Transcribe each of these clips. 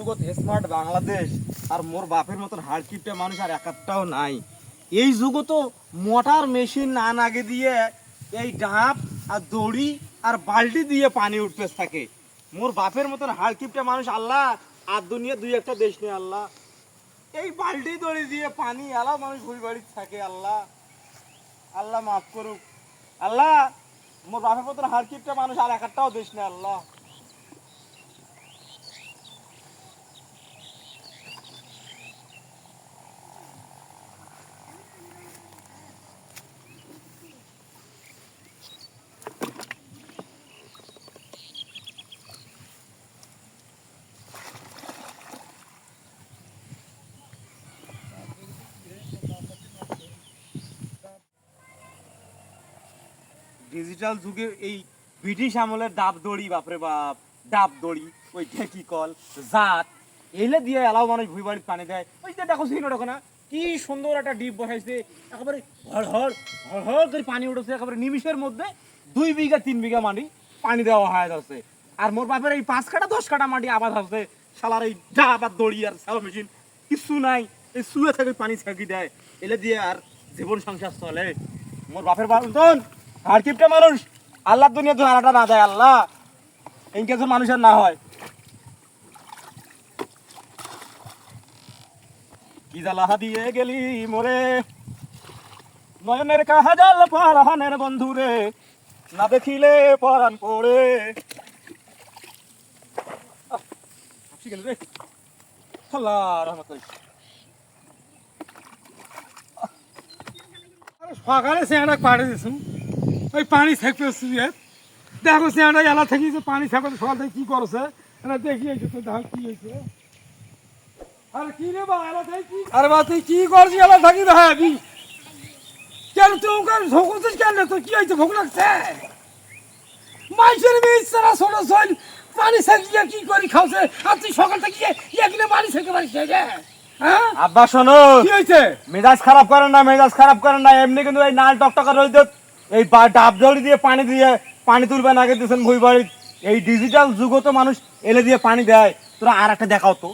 যুগত স্মার্ট বাংলাদেশ আর মোর বাপের মতন হাড়কিপটা মানুষ আর একটাও নাই। এই যুগও তো মোটর মেশিন না নাগে দিয়ে এই ডাব আর দড়ি আর বালতি দিয়ে পানি উঠতে থাকে। মোর বাপের মতন হাড়কিপটা মানুষ আল্লাহ, আর দুনিয়া দুই একটা দেশ নেই আল্লাহ। এই বালতি দড়ি দিয়ে পানি এলা মানুষ ভুল বাড়ি থাকে আল্লাহ। আল্লাহ মাফ করুক। আল্লাহ, মোর বাপের মতন হাড়কিপটা মানুষ আর একটাও দেশ নেই আল্লাহ। ডিজিটাল যুগে এই ব্রিটিশ আমলের ডাব দড়ি, বাপরে বাপ, ডাব দড়ি ওই ঢেকি কল? জাত। এলে দিয়ে এলাও মানুষ ভুই বাড়ির পানি দেয়। ওই যে দেখো দেখো না কি সুন্দর একটা ডিপ বসাইছে। একেবারে হড় হড় হড় হড় করে পানি উঠেছে। একেবারে নিমিষের মধ্যে দুই বিঘা, তিন বিঘা মাটি পানি দেওয়া হয়ে যাচ্ছে আর মোর বাপের এই পাঁচ কাটা দশ কাটা মাটি আবাদ হচ্ছে। শালার এই ডাব আর দড়ি আর সালো মেশিন কিছু নাই। এই শুয়ে থেকে পানি ছাকি দেয়। এলে দিয়ে আর জীবন সংসার চলে। মোর বাপের বান্ধন আর কিপটা মানুষ, আল্লাহর দুনিয়া তো আলাদা না দেয় আল্লাহ। কিছু মানুষের না হয়। কি জ্বালা দিয়ে গেলি মোরে? নয়নের কাহাজাল পরাহানের বন্ধু রে, না দেখিলে পরাণ পড়ে। রে। আল্লাহ রহমত করিস। সকালে সেটা পাড়ে দিছুন ওই পানি থাকবে শুয়ে দেখো সেটা এলা থাকি যে পানি থাকবে সকাল থেকে কি করছে? এটা দেখি হয়েছে তো দেখো কি হয়েছে আরে কি রে বা এলা থাকি কি? আরে বা তুই কি করছিস? এলা থাকি ভাবি কেন তুই ওকে ঝোঁকছিস কেন? তোর কি হয়েছে ভোগ লাগছে? মাইসের মেয়ে সারা ছোট শৈল পানি ছাকিয়ে কি করি খাওছে? আর তুই সকাল থেকে এখানে পানি থেকে পারিস? হ্যাঁ? আব্বা শোনো। কি হয়েছে মেজাজ খারাপ করেন না মেজাজ খারাপ করেন না। এমনি কিন্তু এই নাল টকটকা রয়েছে এই ডাব জড়ি দিয়ে পানি দিয়ে পানি তুলবেন আগে দিয়েছেন ভুই বাড়ি এই ডিজিটাল যুগও তো মানুষ এলে দিয়ে পানি দেয়। তোরা আর একটা দেখাও তো।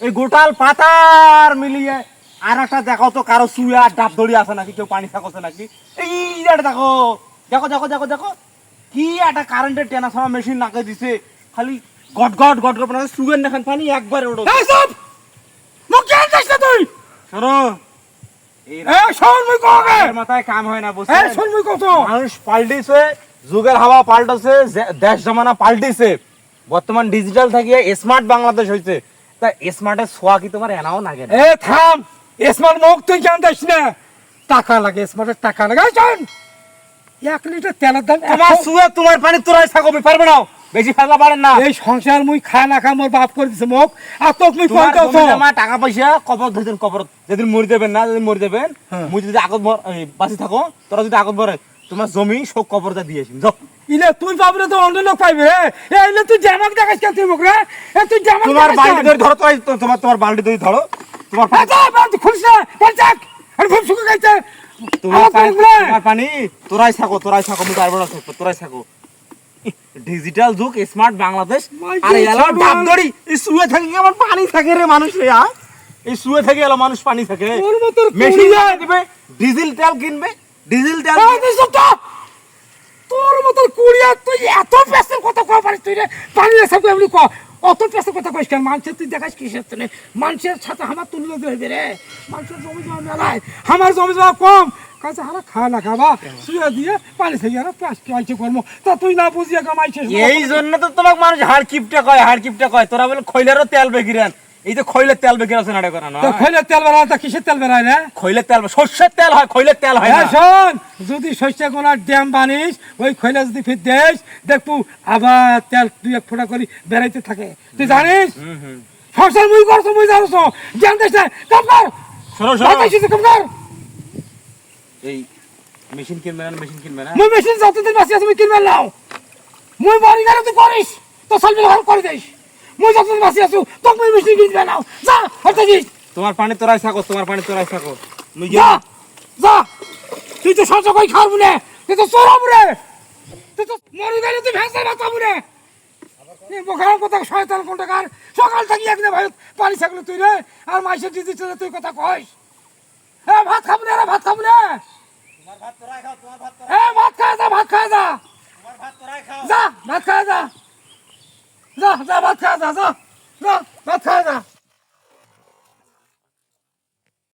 এই গোটাল পাতার মিলিয়ে আর একটা দেখাও তো কারও আর ডাব দড়ি আছে নাকি কেউ পানি থাকছে নাকি? এই একটা দেখো। দেখো দেখো দেখো দেখো। কি একটা কারেন্টের টেনা সময় মেশিন নাকে দিছে। খালি গট গট গট গট মানে শুয়ের দেখেন পানি একবারে ওঠো মুখ তুই? শোনো মাথায় কাম হয় না কত? মানুষ পাল্টিছে যুগের হাওয়া পাল্টাছে দেশ জমানা পাল্টিছে। বর্তমান ডিজিটাল থাকিয়ে স্মার্ট বাংলাদেশ হয়েছে তা স্মার্টের ছোঁয়া কি তোমার এনাও লাগে এ থাম। স্মার্ট মুখ তুই কেন যাস না? টাকা লাগে স্মার্টের টাকা লাগে। এক লিটার তেলের দাম একশো- শুয়ে তোমার পানি তোরাই থাকো পারবে না। বেশি ফেলা পারেন না। এই সংসার মুই খা না খা মোর বাপ করে দিছে মুখ আর মুই তোমার কই দাও জমি টাকা পয়সা কবর ধরেছেন কবর যেদিন মরি দেবেন না যেদিন মরি দেবেন হ্যাঁ। মুই যদি আগত বাঁচি থাকো তোরা যদি আগত ভরে তোমার জমি সব কবরটা দিয়েছি যাও। ইলে তুই তো অন্য লোক পাইবে রে। ইলে তুই জামাক দেখাস কেন তুই মুখ রে? এ তুই জামাক তোমার বালতি ধরে ধরো তো- তোমার তোমার বালতি ধরে ধরো। তোমার বালতি যাক। আরে খুব গেছে। তোমার পানি তোরাই থাকো তোরাই থাকো আমি পারব না থাকব তোরাই থাকো। ডিজিটাল যুগ স্মার্ট বাংলাদেশ আরে এলো ডাব এই শুয়ে থাকি আমার পানি থাকে রে মানুষ রে আ? এই শুয়ে থেকে এলো মানুষ পানি থাকে মেশিন ডিজেল তেল কিনবে ডিজেল তেল। তোর মতো কুড়িয়া তুই এত পেসের কথা কয় পারিস তুই রে। পানি সব এমনি ক অত পেসের কথা কইস কেন? মানুষের তুই দেখাস কিসের তুই মানুষের সাথে আমার তুলনা দেবে রে। মানুষের জমি জমা মেলায়। আমার জমি জমা কম। কাছে হারা খা না খাবা। শুয়ে দিয়ে পানি থেকে আর কর্ম তা তুই না বুঝিয়ে কামাইছিস এই জন্য তো তোমাকে মানুষ হাড় কিপটা কয় হাড় কিপটা কয়। তোরা বলে খৈলেরও তেল বেগিরান এই তো খৈলের তেল বেগির আছে না খৈলের তেল বেড়ায় তা কিসের তেল বেড়ায় রে? খৈলের তেল সর্ষের তেল হয় খৈলের তেল হয় না। শোন যদি শস্য কোনার ড্যাম বানিস ওই খৈলা যদি ফির দেশ দেখব আবার তেল দুই এক ফোঁটা করে বেড়াইতে থাকে। তুই জানিস? সংসার মুই করছ মুই জানোস জ্ঞান না। কর। এই মেশিন কিনবে না মেশিন কিনবে না? মুই মেশিন যতদিন বাঁচি আছে মুই কিনবে নাও মুই বাড়ি গেলে তুই করিস। তো সালবি ঘর করে মুই যতদিন বাঁচি আছো তোকে মুই মেশিন কিনবে নাও যা হতে দিস। তোমার পানি তোরাই থাকো তোমার পানি তোরাই থাকো। যা। যা। তুই তো সহ্য করে খাওয়াবো না। তুই তো রে তুই তো মরে গেলে তুই ভেসে বাঁচাবো রে এই বোখার কথা শয়তান কোনটা কার? সকাল থেকে একদিন ভাই পানি তুই রে। আর মাইসের দিদি তুই কথা কইস। এ ভাত খাব না ভাত খাব না। এ ভাত খায় যা ভাত খায় যা। যা ভাত খায় যা। যা যা ভাত খায় যা যা। যা ভাত খায় যা।